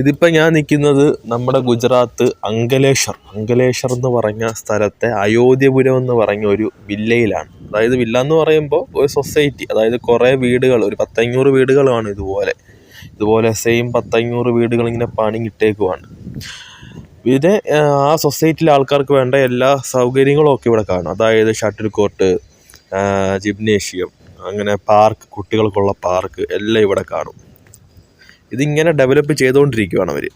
ഇതിപ്പോൾ ഞാൻ നിൽക്കുന്നത് നമ്മുടെ ഗുജറാത്ത് അങ്കലേശ്വർ. അങ്കലേശ്വർ എന്ന് പറഞ്ഞ സ്ഥലത്തെ അയോധ്യപുരം എന്ന് പറഞ്ഞ ഒരു വില്ലയിലാണ്. അതായത് വില്ല എന്ന് പറയുമ്പോൾ ഒരു സൊസൈറ്റി അതായത് കുറേ വീടുകൾ ഒരു പത്തഞ്ഞൂറ് വീടുകളാണ് ഇതുപോലെ. ഇതുപോലെ സെയിം പത്തഞ്ഞൂറ് വീടുകൾ ഇങ്ങനെ പണിഞ്ഞിട്ടേക്കുവാണ്. ഇത് ആ സൊസൈറ്റിയിലെ ആൾക്കാർക്ക് വേണ്ട എല്ലാ സൗകര്യങ്ങളും ഒക്കെ ഇവിടെ കാണും. അതായത് ഷട്ടിൽ കോർട്ട് ജിംനേഷ്യം അങ്ങനെ പാർക്ക് കുട്ടികൾക്കുള്ള പാർക്ക് എല്ലാം ഇവിടെ കാണും. ഇതിങ്ങനെ ഡെവലപ്പ് ചെയ്തുകൊണ്ടിരിക്കുകയാണ് അവർ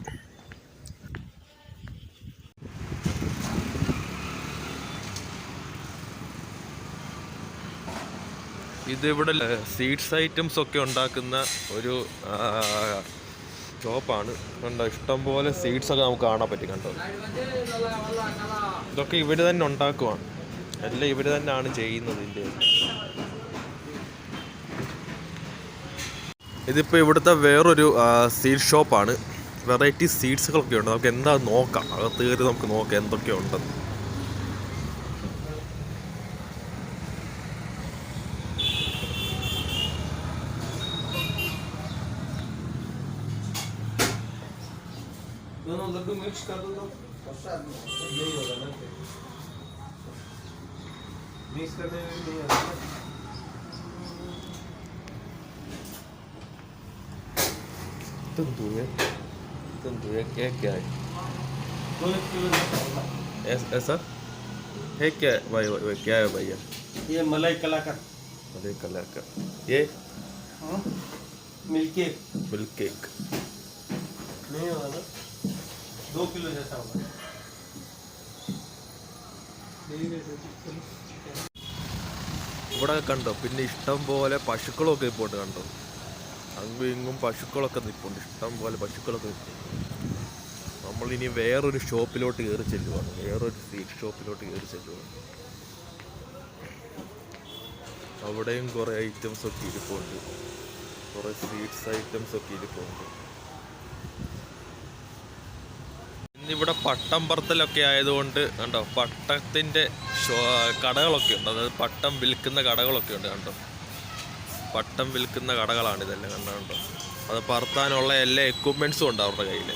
ഇതിവിടെ സീഡ്സ് ഐറ്റംസ് ഒക്കെ ഉണ്ടാക്കുന്ന ഒരു ഷോപ്പാണ് കണ്ടോ ഇഷ്ടംപോലെ സീഡ്സ് ഒക്കെ നമുക്ക് കാണാൻ പറ്റും കണ്ടോ? ഇതൊക്കെ ഇവർ തന്നെ ഉണ്ടാക്കുവാണ്. എല്ലാം ഇവർ തന്നെയാണ് ചെയ്യുന്നത് ഇതിന്റെ. ഇതിപ്പോൾ ഇവിടുത്തെ വേറൊരു സീഡ് ഷോപ്പാണ് വെറൈറ്റി സീഡ്സുകളൊക്കെ ഉണ്ട് നമുക്ക് എന്താ നോക്കാം അകത്ത് കയറി നമുക്ക് നോക്കാം എന്തൊക്കെ ഉണ്ടെന്ന് दोनों लड्डू मिक्स कर दो तो नहीं होगा ना मिक्स करने में भी नहीं होगा ना ഇതെന്തുവേ ഇതെന്തുവേ കേക്കായി दो एक किलो जैसा होगा ऐसा है क्या भाई भाई क्या है भैया ये मलाई कलाकंद अरे कलर का ये मिल्क केक मिल्क केक नहीं होगा ना दो किलो जैसा होगा ഇവിടെ കണ്ടോ പിന്നെ ഇഷ്ടം പോലെ പശുക്കളൊക്കെ ഇപ്പോൾ കണ്ടോ അങ്ങും പശുക്കളൊക്കെ നിൽപ്പുണ്ട് ഇഷ്ടം പോലെ പശുക്കളൊക്കെ നിൽപ്പുണ്ട് നമ്മളിനി വേറൊരു ഷോപ്പിലോട്ട് കയറി ചെല്ലുവാണ് വേറൊരു സ്വീറ്റ് ഷോപ്പിലോട്ട് കയറി ചെല്ലുവാണ് അവിടെയും കുറേ ഐറ്റംസ് ഒക്കെ ഇരിപ്പുണ്ട്. കുറേ സ്വീറ്റ്സ് ഐറ്റംസ് ഒക്കെ ഇരിപ്പുണ്ട്. ഇന്നിവിടെ പട്ടം പറത്തലൊക്കെ ആയതുകൊണ്ട് കണ്ടോ പട്ടത്തിന്റെ കടകളൊക്കെ ഉണ്ട്. അതായത് പട്ടം വിൽക്കുന്ന കടകളൊക്കെ ഉണ്ട് കണ്ടോ. പട്ടം വിൽക്കുന്ന കടകളാണ് ഇതെല്ലാം കണ്ടോ? അത് പറത്താനുള്ള എല്ലാ എക്യുപ്മെൻസും ഉണ്ട് അവരുടെ കയ്യിൽ